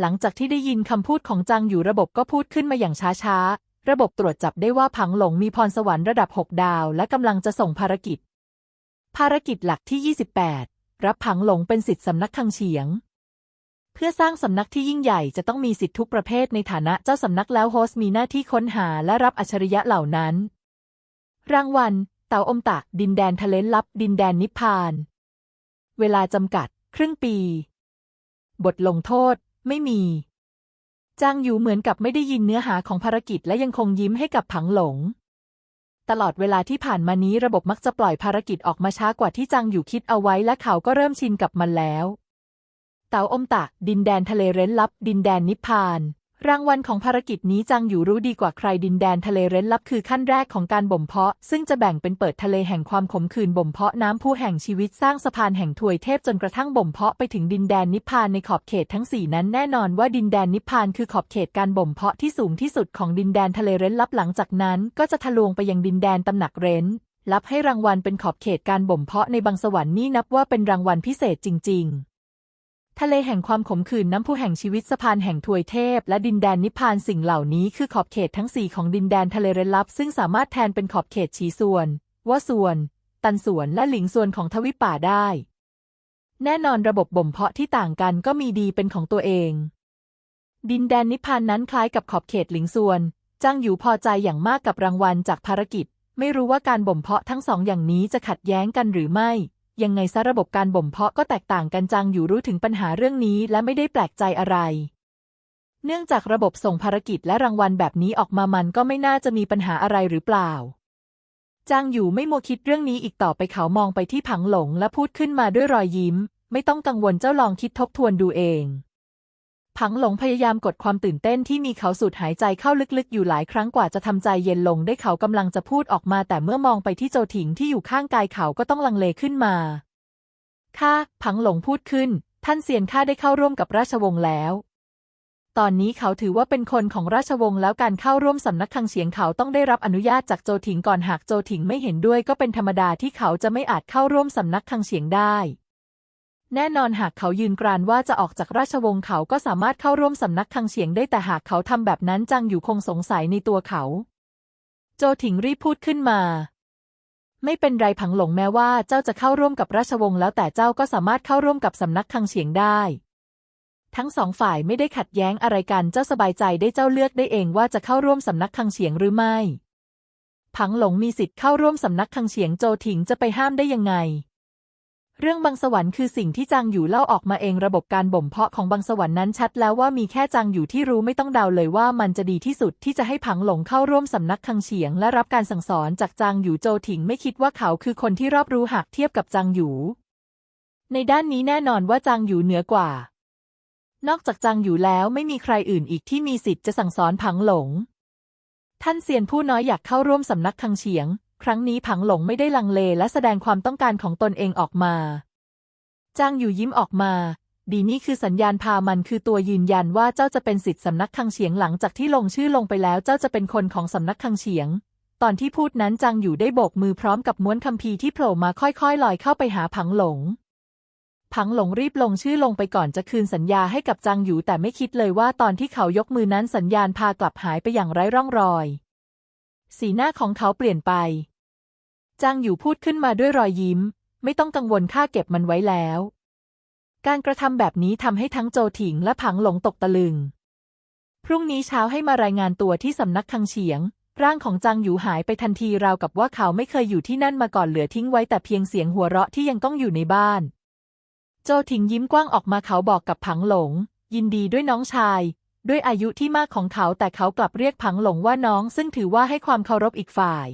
หลังจากที่ได้ยินคำพูดของจางอยู่ระบบก็พูดขึ้นมาอย่างช้าๆ ระบบตรวจจับได้ว่าผังหลงมีพรสวรรค์ระดับ 6 ดาว และกำลังจะส่งภารกิจ ภารกิจหลักที่ 28 รับผังหลงเป็นสิทธิสำนักคังเฉียง เพื่อสร้างสำนักที่ยิ่งใหญ่จะต้องมีสิทธิทุกประเภทในฐานะเจ้าสำนักแล้วโฮสต์มีหน้าที่ค้นหาและรับอัจฉริยะเหล่านั้น รางวัล เต่าอมตะ ดินแดนทะเลลับ ดินแดนนิพพาน เวลาจำกัด ครึ่งปี บทลงโทษ ไม่มี จางอยู่เหมือนกับไม่ได้ยินเนื้อหาของภารกิจและยังคงยิ้มให้กับผังหลง ตลอดเวลาที่ผ่านมานี้ระบบมักจะปล่อยภารกิจออกมาช้ากว่าที่จางอยู่คิดเอาไว้และเขาก็เริ่มชินกับมันแล้ว เต่าอมตะ ดินแดนทะเลเร้นลับ ดินแดนนิพพาน รางวัลของภารกิจนี้จังอยู่รู้ดีกว่าใครดินแดนทะเลเร้นลับคือขั้นแรกของการบ่มเพาะ ซึ่งจะแบ่งเป็นเปิดทะเลแห่งความขมขื่นบ่มเพาะน้ำผู้แห่งชีวิตสร้างสะพานแห่งถวยเทพจนกระทั่งบ่มเพาะไปถึงดินแดนนิพพานในขอบเขตทั้งสี่นั้นแน่นอนว่าดินแดนนิพพานคือขอบเขตการบ่มเพาะที่สูงที่สุดของดินแดนทะเลเร้นลับหลังจากนั้น ก็จะทะลวงไปยังดินแดนตำหนักเร้นลับให้รางวัลเป็นขอบเขตการบ่มเพาะในบางสวรรค์นี่นับว่าเป็นรางวัลพิเศษจริง ๆ ทะเลแห่งความขมขื่นน้ำพุแห่งชีวิตสะพานแห่งทวยเทพ และดินแดนนิพพานสิ่งเหล่านี้คือขอบเขตทั้งสี่ของดินแดนทะเลเร้นลับ ซึ่งสามารถแทนเป็นขอบเขตฉีส่วนว่าส่วน ตันส่วนและหลิงส่วนของทวิปป่าได้ แน่นอนระบบบ่มเพาะที่ต่างกันก็มีดีเป็นของตัวเอง ดินแดนนิพพานนั้นคล้ายกับขอบเขตหลิงส่วนจ้างอยู่พอใจอย่างมากกับรางวัลจากภารกิจ ไม่รู้ว่าการบ่มเพาะทั้งสองอย่างนี้จะขัดแย้งกันหรือไม่ ยังไงซะระบบการบ่มเพาะก็แตกต่างกันจังอยู่รู้ถึงปัญหาเรื่องนี้และไม่ได้แปลกใจอะไร เนื่องจากระบบส่งภารกิจและรางวัลแบบนี้ออกมามันก็ไม่น่าจะมีปัญหาอะไรหรือเปล่าจางอยู่ไม่โมวคิดเรื่องนี้อีกต่อไปเขามองไปที่ผังหลงและพูดขึ้นมาด้วยรอยยิ้ม ไม่ต้องกังวลเจ้าลองคิดทบทวนดูเอง ผังหลงพยายามกดความตื่นเต้นที่มีเขาสูดหายใจเข้าลึกๆ อยู่หลายครั้งกว่าจะทำใจเย็นลงได้เขากำลังจะพูดออกมา แต่เมื่อมองไปที่โจถิงที่อยู่ข้างกายเขาก็ต้องลังเลขึ้นมาข้าผังหลงพูดขึ้น ท่านเซียนข้าได้เข้าร่วมกับราชวงศ์แล้ว ตอนนี้เขาถือว่าเป็นคนของราชวงศ์แล้วการเข้าร่วมสำนักคังเฉียงเขาต้องได้รับอนุญาตจากโจถิงก่อนหากโจถิงไม่เห็นด้วย ก็เป็นธรรมดาที่เขาจะไม่อาจเข้าร่วมสำนักคังเฉียงได้ แน่นอนหากเขายืนกรานว่าจะออกจากราชวงศ์เขาก็สามารถเข้าร่วมสำนักคังเฉียงได้แต่หากเขาทำแบบนั้นจังอยู่คงสงสัยในตัวเขา โจถิงรีบพูดขึ้นมา ไม่เป็นไรผังหลงแม้ว่าเจ้าจะเข้าร่วมกับราชวงศ์แล้วแต่เจ้าก็สามารถเข้าร่วมกับสำนักคังเฉียงได้ ทั้งสองฝ่ายไม่ได้ขัดแย้งอะไรกันเจ้าสบายใจได้เจ้าเลือกได้เองว่าจะเข้าร่วมสำนักคังเฉียงหรือไม่ ผังหลงมีสิทธิ์เข้าร่วมสำนักคังเฉียงโจถิงจะไปห้ามได้ยังไง เรื่องบางสวรรค์คือสิ่งที่จางอยู่เล่าออกมาเองระบบการบ่มเพาะของบางสวรรค์นั้นชัดแล้วว่ามีแค่จางอยู่ที่รู้ไม่ต้องเดาเลยว่ามันจะดีที่สุดที่จะให้ผังหลงเข้าร่วมสำนักคังเฉียง และรับการสั่งสอนจากจางอยู่โจถิงไม่คิดว่าเขาคือคนที่รอบรู้หากเทียบกับจางอยู่ ในด้านนี้แน่นอนว่าจางอยู่เหนือกว่า นอกจากจางอยู่แล้วไม่มีใครอื่นอีกที่มีสิทธิ์จะสั่งสอนผังหลง ท่านเซียนผู้น้อยอยากเข้าร่วมสำนักคังเฉียง ครั้งนี้ผังหลงไม่ได้ลังเลและแสดงความต้องการของตนเองออกมาจางอยู่ยิ้มออกมา ดีนี่คือสัญญาณพามันคือตัวยืนยันว่าเจ้าจะเป็นสิทธิสำนักคังเฉียงหลังจากที่ลงชื่อลงไปแล้วเจ้าจะเป็นคนของสำนักคังเฉียง ตอนที่พูดนั้นจางอยู่ได้โบกมือพร้อมกับม้วนคัมภีร์ที่โผล่มาค่อยๆลอยเข้าไปหาผังหลงผังหลงรีบลงชื่อลงไปก่อนจะคืนสัญญาให้กับจางอยู่แต่ไม่คิดเลยว่าตอนที่เขายกมือนั้นสัญญาณพากลับหายไปอย่างไร้ร่องรอย สีหน้าของเขาเปลี่ยนไป จางอยู่พูดขึ้นมาด้วยรอยยิ้ม ไม่ต้องกังวลข้าเก็บมันไว้แล้ว การกระทำแบบนี้ทำให้ทั้งโจถิงและผังหลงตกตะลึง พรุ่งนี้เช้าให้มารายงานตัวที่สำนักคังเฉียง ร่างของจางอยู่หายไปทันทีราวกับว่าเขาไม่เคยอยู่ที่นั่นมาก่อนเหลือทิ้งไว้แต่เพียงเสียงหัวเราะที่ยังต้องอยู่ในบ้าน โจถิงยิ้มกว้างออกมาเขาบอกกับผังหลง ยินดีด้วยน้องชาย ด้วยอายุที่มากของเขาแต่เขากลับเรียกผังหลงว่าน้อง ซึ่งถือว่าให้ความเคารพอีกฝ่าย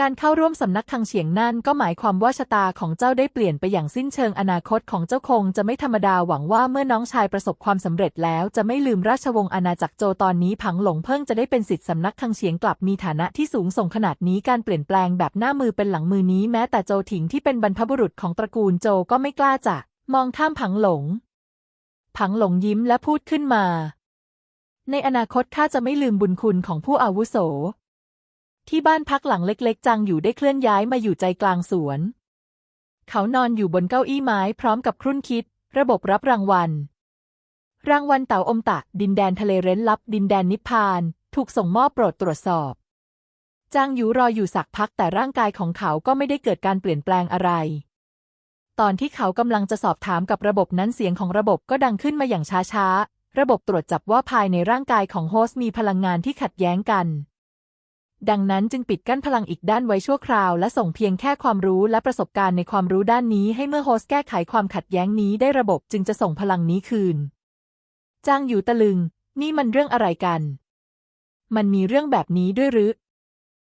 การเข้าร่วมสำนักคังเฉียงนั่นก็หมายความว่าชะตาของเจ้าได้เปลี่ยนไปอย่างสิ้นเชิงอนาคตของเจ้าคงจะไม่ธรรมดาหวังว่าเมื่อน้องชายประสบความสำเร็จแล้วจะไม่ลืมราชวงศ์อาณาจักรโจตอนนี้ผังหลงเพิ่งจะได้เป็นสิทธิสำนักคังเฉียงกลับมีฐานะที่สูงส่งขนาดนี้การเปลี่ยนแปลงแบบหน้ามือเป็นหลังมือนี้แม้แต่โจถิงที่เป็นบรรพบุรุษของตระกูลโจก็ไม่กล้าจะมองข้ามผังหลง ผังหลงยิ้มและพูดขึ้นมา ในอนาคตข้าจะไม่ลืมบุญคุณของผู้อาวุโส ที่บ้านพักหลังเล็กๆ จังอยู่ได้เคลื่อนย้ายมาอยู่ใจกลางสวน เขานอนอยู่บนเก้าอี้ไม้พร้อมกับครุ่นคิด ระบบรับรางวัล รางวัลเต่าอมตะ ดินแดนทะเลเร้นลับ ดินแดนนิพพาน ถูกส่งมอบโปรดตรวจสอบจางหยูรออยู่สักพักแต่ร่างกายของเขาก็ไม่ได้เกิดการเปลี่ยนแปลงอะไร ตอนที่เขากำลังจะสอบถามกับระบบนั้นเสียงของระบบก็ดังขึ้นมาอย่างช้าๆ ระบบตรวจจับว่าภายในร่างกายของโฮสต์มีพลังงานที่ขัดแย้งกัน ดังนั้นจึงปิดกั้นพลังอีกด้านไว้ชั่วคราว และส่งเพียงแค่ความรู้และประสบการณ์ในความรู้ด้านนี้ให้เมื่อโฮสแก้ไขความขัดแย้งนี้ได้ระบบจึงจะส่งพลังนี้คืน จางอยู่ตะลึง นี่มันเรื่องอะไรกัน มันมีเรื่องแบบนี้ด้วยหรือ